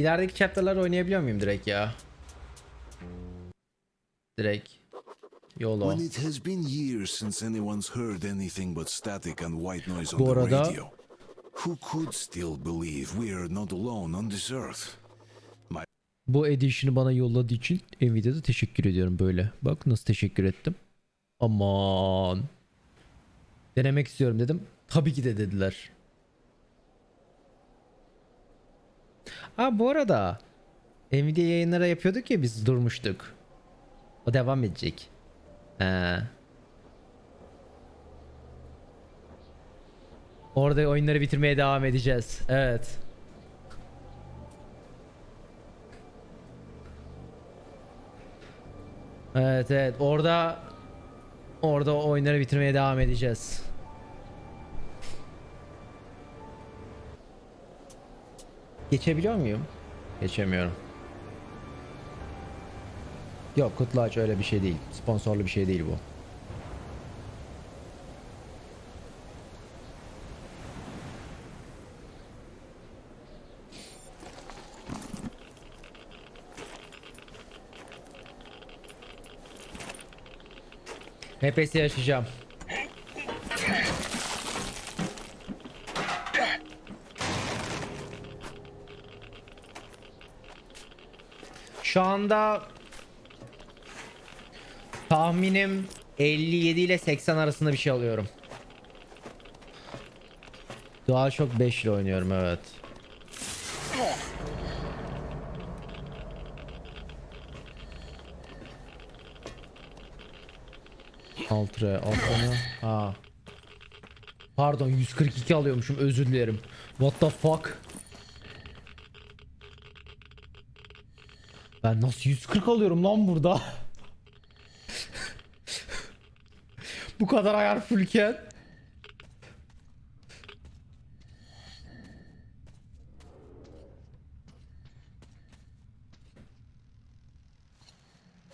İlerideki chapter'ları oynayabiliyor muyum direkt ya? Direkt. YOLO. Bu arada-. Who could still believe we are not alone on this earth? My Bu edition'ı bana yolladığı için Nvidia'da teşekkür ediyorum böyle. Bak nasıl teşekkür ettim. Aman. Denemek istiyorum dedim. Tabii ki de dediler. Aa bu arada Nvidia yayınlara yapıyorduk ya biz durmuştuk. O devam edecek. Ee. Orada oyunları bitirmeye devam edeceğiz. Evet. Evet evet orada orada oyunları bitirmeye devam edeceğiz. Geçebiliyor muyum? Geçemiyorum. Yok kutlu aç öyle bir şey değil. Sponsorlu bir şey değil bu. HPS yaşayacağım. Şu anda tahminim 57 ile 80 arasında bir şey alıyorum. DualShock 5 ile oynuyorum evet. Ultra ne? Ha. Pardon 142 alıyormuşum özür dilerim. What the fuck? Ben nasıl 140 alıyorum lan burada? Bu kadar ayar fullken.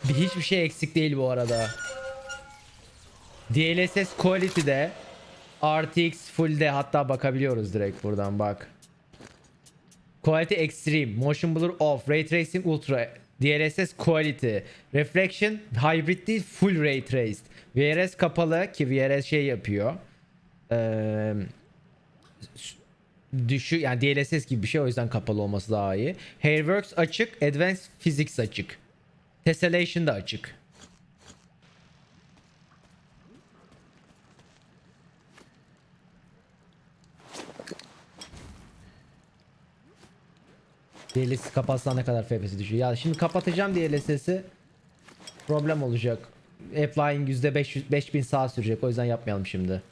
Bir hiçbir şey eksik değil bu arada. DLSS Quality'de RTX Full'de hatta bakabiliyoruz direkt buradan bak. Quality Extreme, Motion Blur Off, Ray Tracing Ultra, DLSS Quality, Reflection Hybrid değil Full Ray Traced. VRS kapalı ki VRS şey yapıyor. Ee, düşü yani DLSS gibi bir şey o yüzden kapalı olması daha iyi. Hairworks açık, Advanced Physics açık. Tessellation da açık. DLSS kapatsan ne kadar FPS düşüyor? Ya şimdi kapatacağım DLSS'i problem olacak. Applying %500 5000 saat sürecek o yüzden yapmayalım şimdi.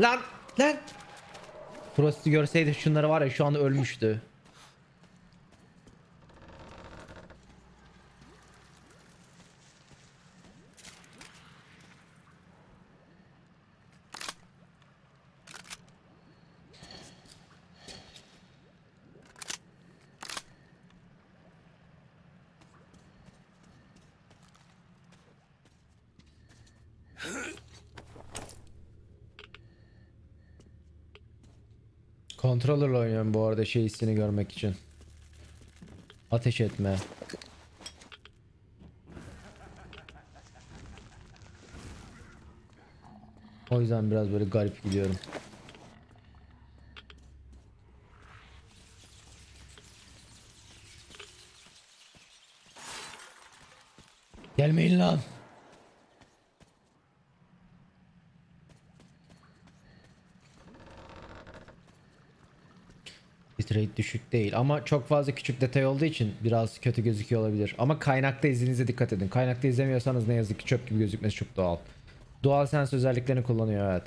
Lan lan Frost'u görseydi şunları var ya şu anda ölmüştü. Controller'la oynuyorum bu arada şey hissini görmek için. Ateş etme. O yüzden biraz böyle garip gidiyorum. Gelmeyin lan. Bitrate düşük değil ama çok fazla küçük detay olduğu için biraz kötü gözüküyor olabilir. Ama kaynakta izlediğinize dikkat edin. Kaynakta izlemiyorsanız ne yazık ki çöp gibi gözükmesi çok doğal. DualSense özelliklerini kullanıyor evet.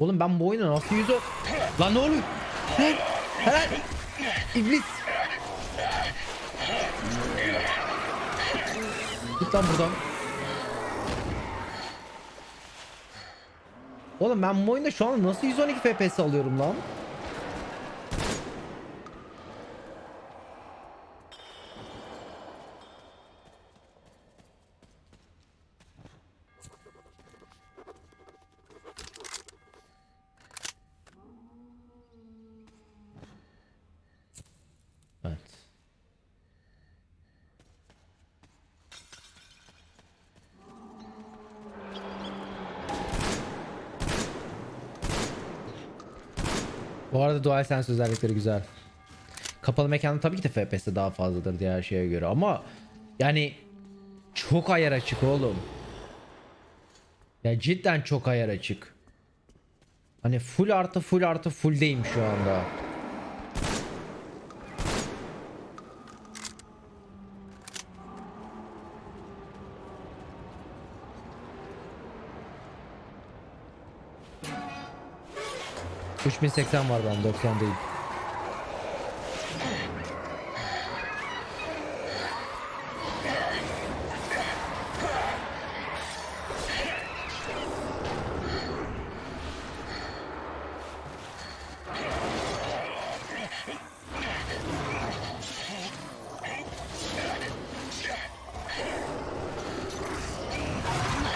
Oğlum ben bu oyunu nasıl yüz o... Lan ne oluyor? Lan! Lan! İblis! Git lan buradan. Oğlum ben bu oyunda şu an nasıl 112 FPS alıyorum lan? Bu arada DualSense özellikleri güzel. Kapalı mekanda tabii ki de FPS daha fazladır diğer şeye göre ama yani çok ayar açık oğlum. Ya cidden çok ayar açık. Hani full artı full artı fulldeyim şu anda. ...3080 var bende 90 değil.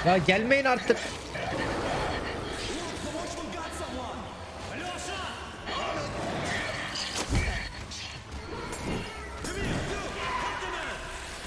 Ya gelmeyin artık.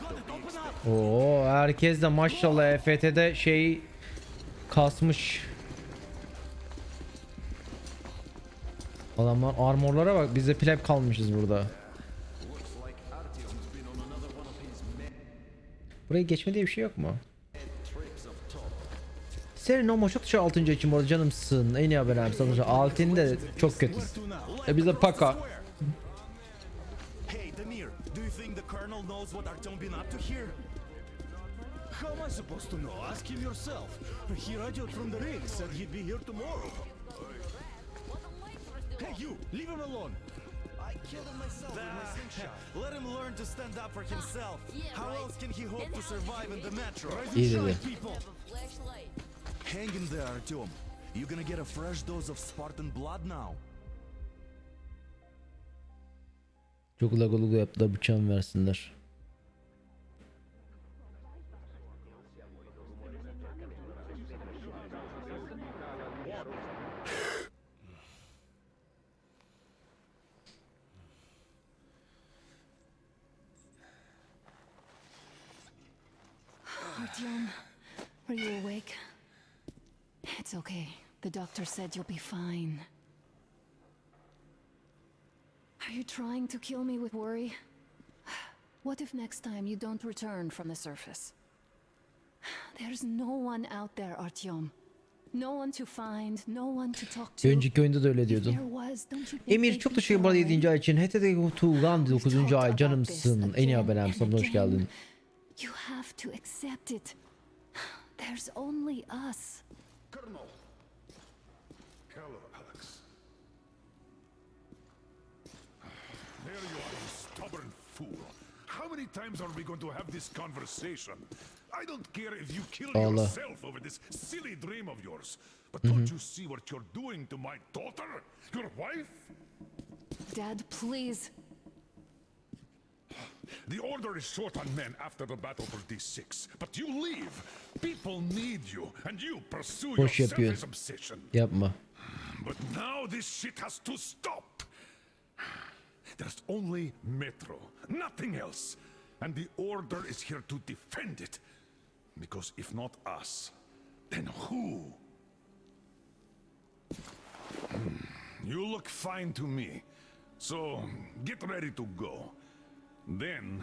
got it, open up! Oo herkes de maşallah EFT'de şey kasmış. Adamlar armorlara bak biz de kalmışız burada. Buraya geçme diye bir şey yok mu? Senin o moşok dışı 6. açım orada canımsın. En iyi haberim sanırım. Altın de çok kötü. E bize paka. Hey, Damir, do you think the colonel knows what Artyom been up to here? How am I supposed to know? Ask him yourself. He radioed from the ring, said he'd be here tomorrow. Hey, you, leave him alone. Let him learn to stand up for himself. Yeah, How else can he hope to survive in the metro? İyi dedi. Hang in there, Artyom. You're gonna get a fresh dose of Spartan blood now. Çok lagolugu yaptı da bıçağımı versinler. Artyom, are you awake? It's okay. The doctor said you'll be fine. Are you trying to kill me with worry? What if next time you don't return from the surface? There's no one out there, Artyom. No one to find, no one to talk to. Bir önceki oyunda da öyle diyordun. Emir çok teşekkür sorry? 7. ay için. HTT Tuğlan 9. We've ay canımsın. En iyi haberim sana hoş geldin. You have to accept it. There's only us. Colonel. Hello, Alex. There you are, you stubborn fool. How many times are we going to have this conversation? I don't care if you kill Allah. yourself over this silly dream of yours. But don't mm-hmm. you see what you're doing to my daughter? Your wife? Dad, please. The order is short on men after the battle for D6. But you leave. People need you, and you pursue your Boş yapıyor. selfish obsession. Yapma. But now this shit has to stop. There's only Metro, nothing else. and the Order is here to defend it. Because if not us, then who? Hmm, You look fine to me. So get ready to go. Then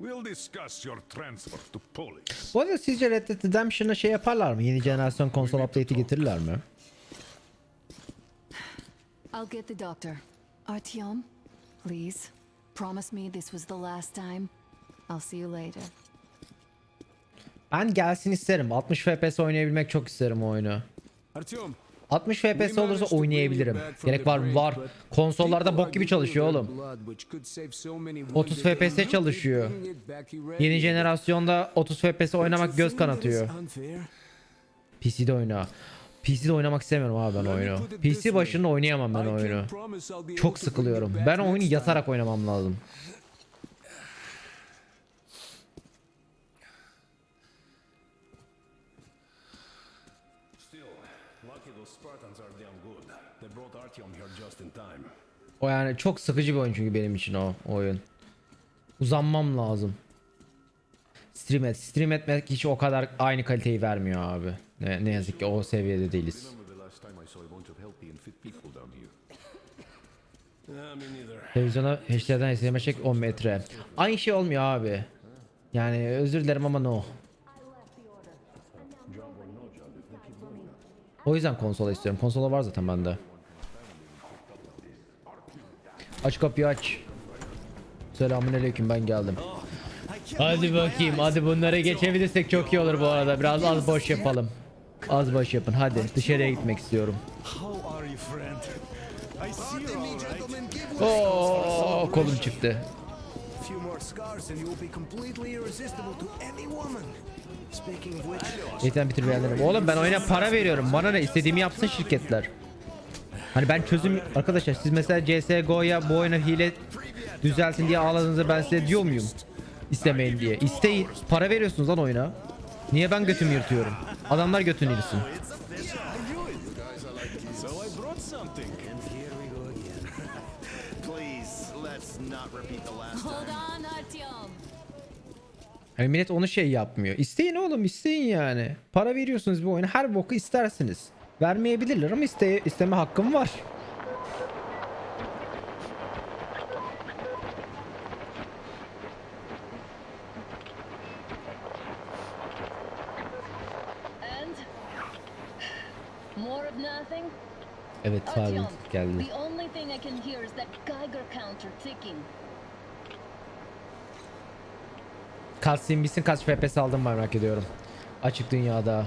we'll discuss your transfer to Polis. Bu arada sizce Red Dead Redemption'a şey yaparlar mı? Yeni jenerasyon konsol update'i getirirler mi? I'll get the doctor. Artyom, please. Promise me this was the last time. I'll see you later. Ben gelsin isterim. 60 FPS oynayabilmek çok isterim o oyunu. Artyom, 60 FPS olursa oynayabilirim. Gerek var var. Konsollarda bok gibi çalışıyor oğlum. 30 FPS çalışıyor. Yeni jenerasyonda 30 FPS oynamak göz kanatıyor. PC'de oyna. PC'de oynamak istemiyorum abi ben oyunu. PC başında oynayamam ben oyunu. Çok sıkılıyorum. Ben oyunu yatarak oynamam lazım. O yani çok sıkıcı bir oyun çünkü benim için o oyun. Uzanmam lazım. Stream et. Stream etmek hiç o kadar aynı kaliteyi vermiyor abi. Ne, ne yazık ki o seviyede değiliz. Televizyona HD'den izleme çek 10 metre. Aynı şey olmuyor abi. Yani özür dilerim ama no. O yüzden konsola istiyorum. Konsola var zaten bende. Aç kapıyı aç. Selamünaleyküm ben geldim. Hadi bakayım hadi bunları geçebilirsek çok iyi olur bu arada. Biraz az boş yapalım. Az boş yapın hadi dışarıya gitmek istiyorum. Oo kolum çıktı. Yeten bitir beğendim. Oğlum ben oyuna para veriyorum. Bana ne istediğimi yapsın şirketler. Hani ben çözüm arkadaşlar siz mesela CS:GO'ya bu oyuna hile düzelsin diye ağladığınızda ben size diyor muyum? İstemeyin diye. İsteyin. Para veriyorsunuz lan oyuna. Niye ben götümü yırtıyorum? Adamlar götünü yırtsın. So I brought something. and here we go again. Please, let's not repeat the last time. Hold on, Artyom. Hani millet onu şey yapmıyor. İsteyin oğlum isteyin yani. Para veriyorsunuz bir oyuna her boku istersiniz. Vermeyebilirler ama iste isteme hakkım var. And more of nothing. Evet Artyom, geldi. the only thing I can hear is that Geiger counter ticking. Cutscene bitsin kaç FPS aldım merak ediyorum. Açık dünyada.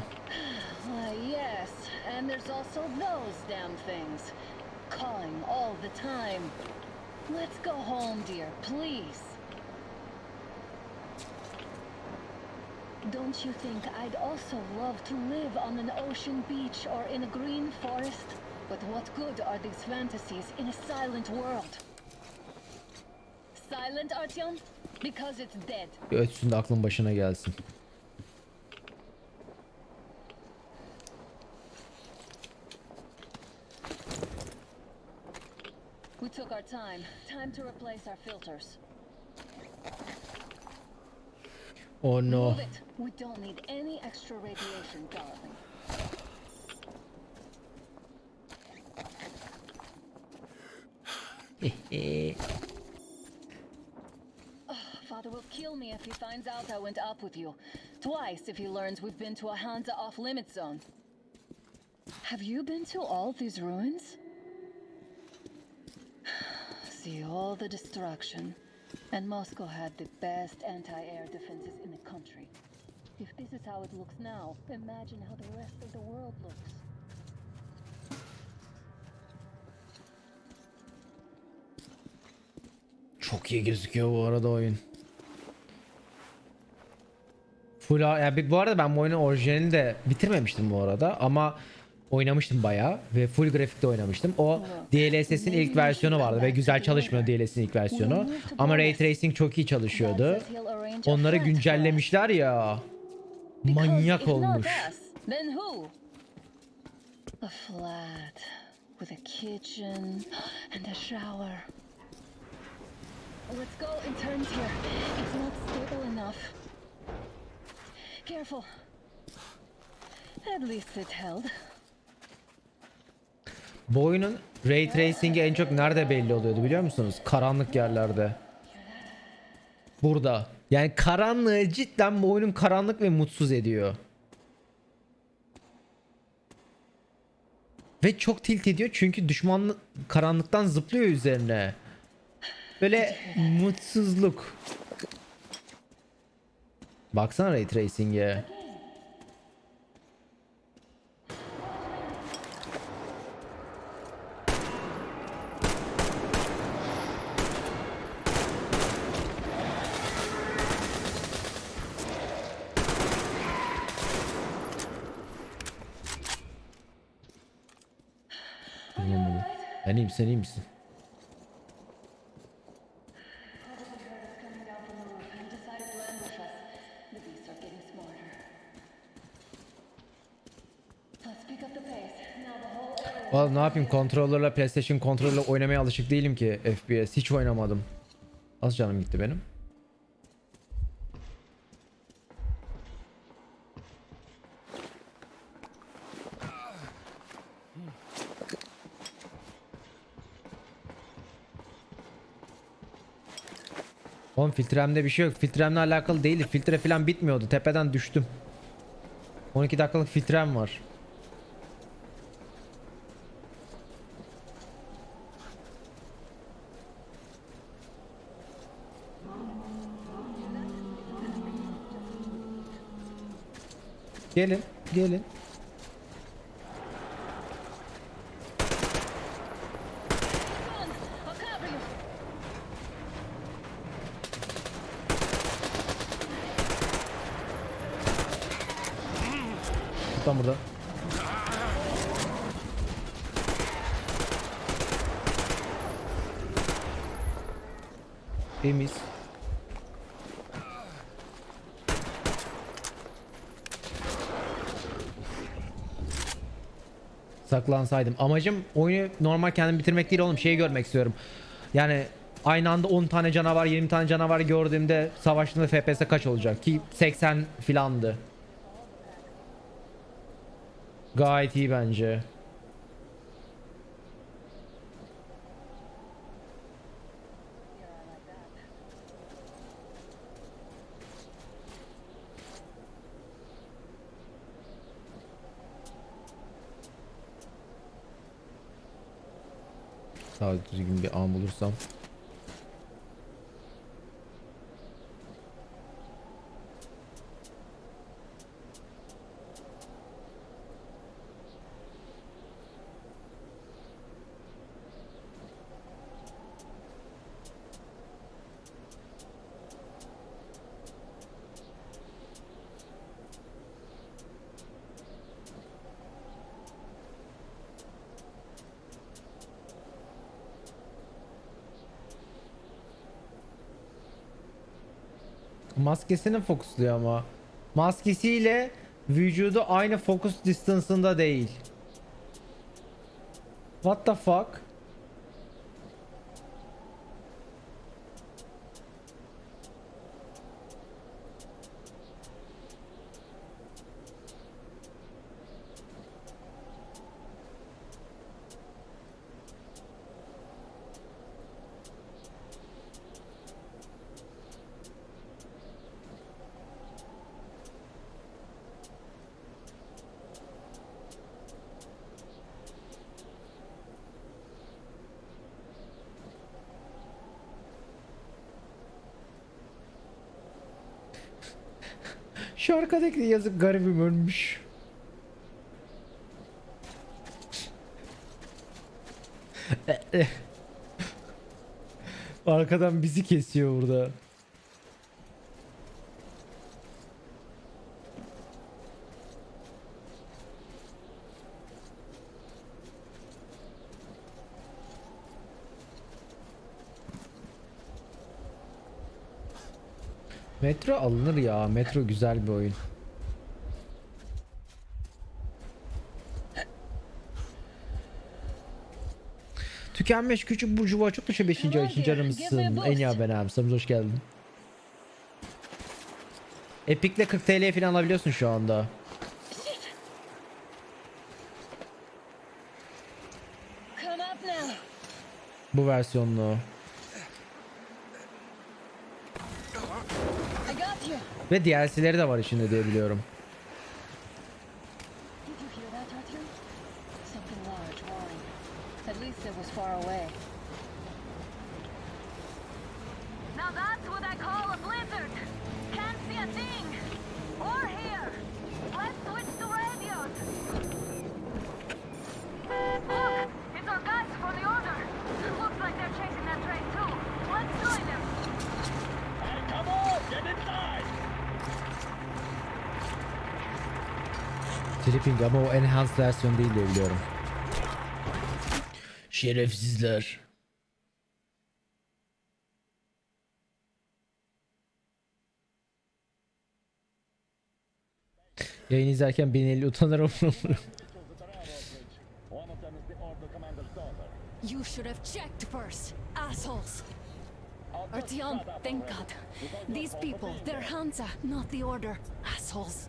Why, yes, and there's also those damn things. Calling all the time. Let's go home, dear, please. Don't you think I'd also love to live on an ocean beach or in a green forest? But what good are these fantasies in a silent world? Silent, Artyom? Because it's dead. Bir ötsün de aklın başına gelsin. We took our time. Time to replace our filters. Oh no. We don't need any extra radiation, darling. Ah, Father will kill me if he finds out I went up with you. Twice if he learns we've been to a Hansa off-limit zone. Have you been to all these ruins? See all the destruction. And Moscow had the best anti-air defenses in the country. If this is how it looks now, imagine how the rest of the world looks. Çok iyi gözüküyor bu arada oyun. Full A- yani bu arada ben bu oyunun orijinalini de bitirmemiştim bu arada ama oynamıştım bayağı ve full grafikte oynamıştım. O DLSS'in ilk versiyonu vardı ve güzel çalışmıyor DLSS'in ilk versiyonu. Ama Ray Tracing çok iyi çalışıyordu. Onları güncellemişler ya. Manyak olmuş. A flat with a kitchen and a shower. Let's go in turns here. It's not stable enough. Careful. At least it held. Bu oyunun Ray Tracing'i en çok nerede belli oluyordu biliyor musunuz? Karanlık yerlerde. Burada. Yani karanlığı cidden bu oyunun karanlık ve mutsuz ediyor. Ve çok tilt ediyor çünkü düşman karanlıktan zıplıyor üzerine. Böyle mutsuzluk. Baksana Ray Tracing'e. Ben iyiyim sen iyi misin? Vallahi ne yapayım kontrollerle PlayStation kontrollerle oynamaya alışık değilim ki FPS. Hiç oynamadım. Az canım gitti benim. Oğlum filtremde bir şey yok. Filtremle alakalı değildi. Filtre falan bitmiyordu. Tepeden düştüm. 12 dakikalık filtrem var. Gelin, gelin. I'll cover you. Tut lan burada. Temiz. Saklansaydım. Amacım oyunu normal kendim bitirmek değil oğlum. Şeyi görmek istiyorum. Yani aynı anda 10 tane canavar 20 tane canavar gördüğümde savaştığımda FPS kaç olacak ki 80 filandı. Gayet iyi bence. Daha düzgün bir an bulursam. Maskesini fokusluyor ama. Maskesiyle vücudu aynı focus distance'ında değil. What the fuck? Şu arkadaki yazık garibim ölmüş. Arkadan bizi kesiyor burada. Metro alınır ya. Metro güzel bir oyun. Mükemmel küçük burcuva çok teşekkür 5. ay için canımsın. En iyi ben abi. Samuz hoş geldin. Epic'le 40 TL falan alabiliyorsun şu anda. Bu versiyonlu. I got you. Ve DLC'leri de var içinde diye biliyorum. Did you hear that, Artyom? Something large roaring. At least it was far away. Now that's what I call a blizzard. Can't see a thing. Or hear. Let's switch to radios. Look, it's our guys from the order. Looks like they're chasing that train too. Let's join them. Sleeping ama o enhanced versiyon değil diye biliyorum. Şerefsizler. Yayın izlerken 1050 utanırım. You should have checked first, assholes. Artyom, thank God. These people, they're Hansa, not the Order. Assholes.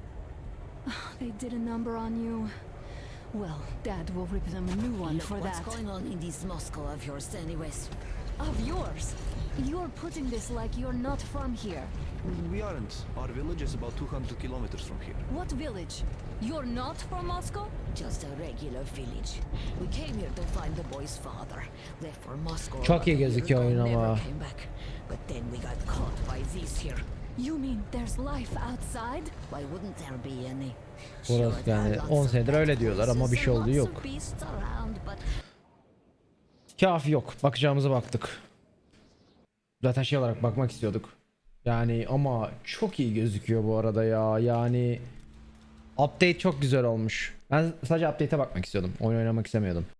They did a number on you. Well, Dad will rip them a new one for that. What's going on in this Moscow of yours anyways? Of yours. You're putting this like you're not from here. We aren't. Our village is about 200 kilometers from here. What village? You're not from Moscow? Just a regular village. We came here to find the boy's father. Left for Moscow. Çok about iyi a year gözüküyor ago, oyun never ama. came back. But then we got caught by these here. You mean there's life outside? Why wouldn't there be any? Are yani lots 10 of senedir öyle diyorlar ama bir şey olduğu yok. Kafi yok. Bakacağımıza baktık. Zaten şey olarak bakmak istiyorduk. Yani ama çok iyi gözüküyor bu arada ya. Yani update çok güzel olmuş. Ben sadece update'e bakmak istiyordum. Oyun oynamak istemiyordum.